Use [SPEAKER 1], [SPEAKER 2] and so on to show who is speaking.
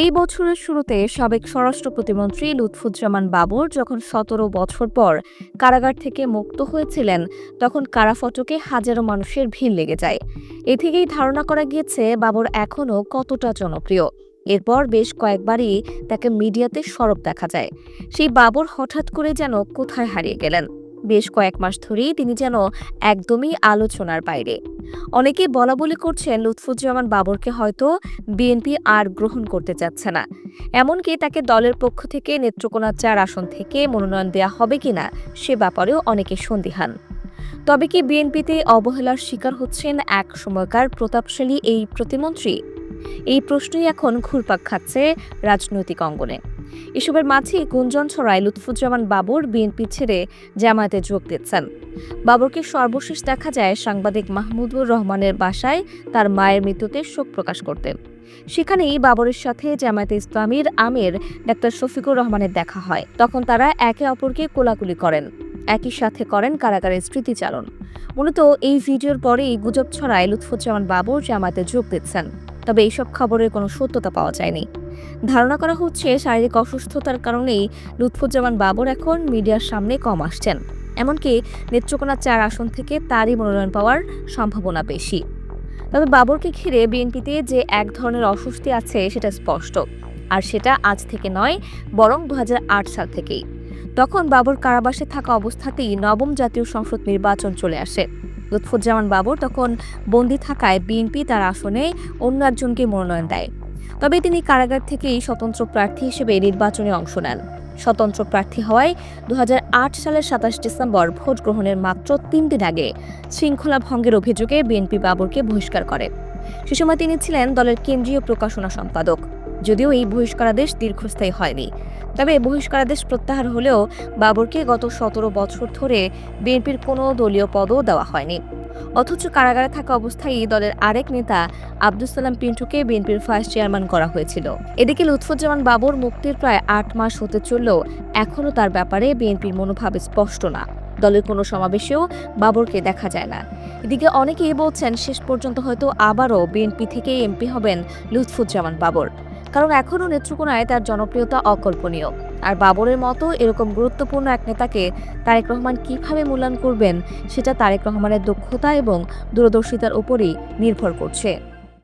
[SPEAKER 1] এই বছরের শুরুতে সাবেক স্বরাষ্ট্র প্রতিমন্ত্রী লুৎফুজ্জামান বাবর যখন সতেরো বছর পর কারাগার থেকে মুক্ত হয়েছিলেন, তখন কারাফটকে হাজারো মানুষের ভিড় লেগে যায়। এ থেকেই ধারণা করা গিয়েছে বাবর এখনও কতটা জনপ্রিয়। এরপর বেশ কয়েকবারই তাকে মিডিয়াতে সরব দেখা যায়। সেই বাবর হঠাৎ করে যেন কোথায় হারিয়ে গেলেন। বেশ কয়েক মাস ধরেই তিনি যেন একদমই আলোচনার বাইরে। অনেকেই বলা বলি করছেন, লুৎফুজ্জামান বাবরকে হয়তো বিএনপি আর গ্রহণ করতে চাচ্ছে না। এমনকি তাকে দলের পক্ষ থেকে নেত্রকোনা চার আসন থেকে মনোনয়ন দেওয়া হবে কিনা, সে ব্যাপারেও অনেকে সন্দিহান। তবে কি বিএনপিতে অবহেলার শিকার হচ্ছেন এক সময়কার প্রতাপশালী এই প্রতিমন্ত্রী? এই প্রশ্নই এখন ঘুরপাক খাচ্ছে রাজনৈতিক অঙ্গনে। এসবের মাঝে গুঞ্জন ছড়ায় লুৎফুজ্জামান বাবর বিএনপি ছেড়ে জামায়াতে যোগ দিচ্ছেন। বাবরকে সর্বশেষ দেখা যায় সাংবাদিক মাহমুদুর রহমানের বাসায় তার মায়ের মৃত্যুতে শোক প্রকাশ করতে সেখানেই বাবরের সাথে জামায়াতে ইসলামীর আমির ডাক্তার শফিকুর রহমানের দেখা হয়। তখন তারা একে অপরকে কোলাকুলি করেন, একই সাথে করেন কারাগারের স্মৃতিচারণ। মূলত এই ভিডিওর পরেই গুজব ছড়ায় লুৎফুজ্জামান বাবর জামায়াতে যোগ দিচ্ছেন। তবে এইসব খবরের কোনো সত্যতা পাওয়া যায়নি। ধারণা করা হচ্ছে শারীরিক অসুস্থতার কারণেই লুৎফুজ্জামান বাবর এখন মিডিয়ার সামনে কম আসছেন। এমনকি নেত্রকোনা চার আসন থেকে তারই মনোনয়ন পাওয়ার সম্ভাবনা বেশি। তবে বাবরকে ঘিরে বিএনপিতে যে এক ধরনের অস্বস্তি আছে সেটা স্পষ্ট। আর সেটা আজ থেকে নয়, বরং দু হাজার আট সাল থেকেই। তখন বাবর কারাবাসে থাকা অবস্থাতেই নবম জাতীয় সংসদ নির্বাচন চলে আসে। লুৎফুজ্জামান বাবর তখন বন্দি থাকায় বিএনপি তার আসনে অন্য একজনকে মনোনয়ন দেয়। তবে তিনি কারাগার থেকেই স্বতন্ত্র প্রার্থী হিসেবে নির্বাচনে অংশ নেন। স্বতন্ত্র প্রার্থী হওয়ায় দুহাজার আট সালের সাতাশ ডিসেম্বর ভোট গ্রহণের মাত্র তিন দিন আগে শৃঙ্খলা ভঙ্গের অভিযোগে বিএনপি বাবরকে বহিষ্কার করে। সে সময় তিনি ছিলেন দলের কেন্দ্রীয় প্রকাশনা সম্পাদক। যদিও এই বহিষ্কারাদেশ দীর্ঘস্থায়ী হয়নি। তবে বহিষ্কারাদেশ প্রত্যাহার হলেও বাবরকে গত সতেরো বছর ধরে বিএনপির কোনো দলীয় পদও দেওয়া হয়নি। অথচ কারাগারে থাকা অবস্থায় এই দলের আরেক নেতা আব্দুল সালাম পিন্টুকে বিএনপির ভাইস চেয়ারম্যান করা হয়েছিল। এদিকে লুৎফুজ্জামান বাবর মুক্তির প্রায় আট মাস হতে চললেও এখনও তার ব্যাপারে বিএনপির মনোভাব স্পষ্ট না। দলের কোনো সমাবেশেও বাবরকে দেখা যায় না। এদিকে অনেকেই বলছেন, শেষ পর্যন্ত হয়তো আবারও বিএনপি থেকে এমপি হবেন লুৎফুজ্জামান বাবর। কারণ এখনও নেত্রকোনায় তার জনপ্রিয়তা অকল্পনীয়। আর বাবরের মতো এরকম গুরুত্বপূর্ণ এক নেতাকে তারেক রহমান কীভাবে মূল্যায়ন করবেন, সেটা তারেক রহমানের দক্ষতা এবং দূরদর্শিতার উপরই নির্ভর করছে।